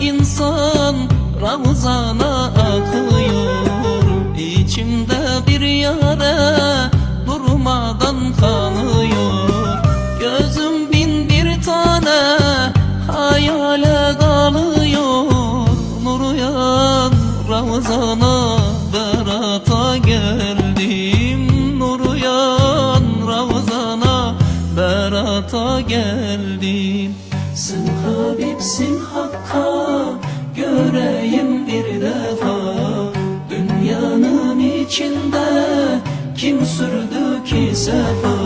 insan Ravzana akıyor İçimde bir yara durmadan kanıyor. Gözüm bin bir tane hayale dalıyor Nur uyan Ravzana berata geldim. Nur uyan Ravzana berata geldim Sen Habibsin Hakk'a göreyim bir defa. Dünyanın içinde kim sürdü ki sefa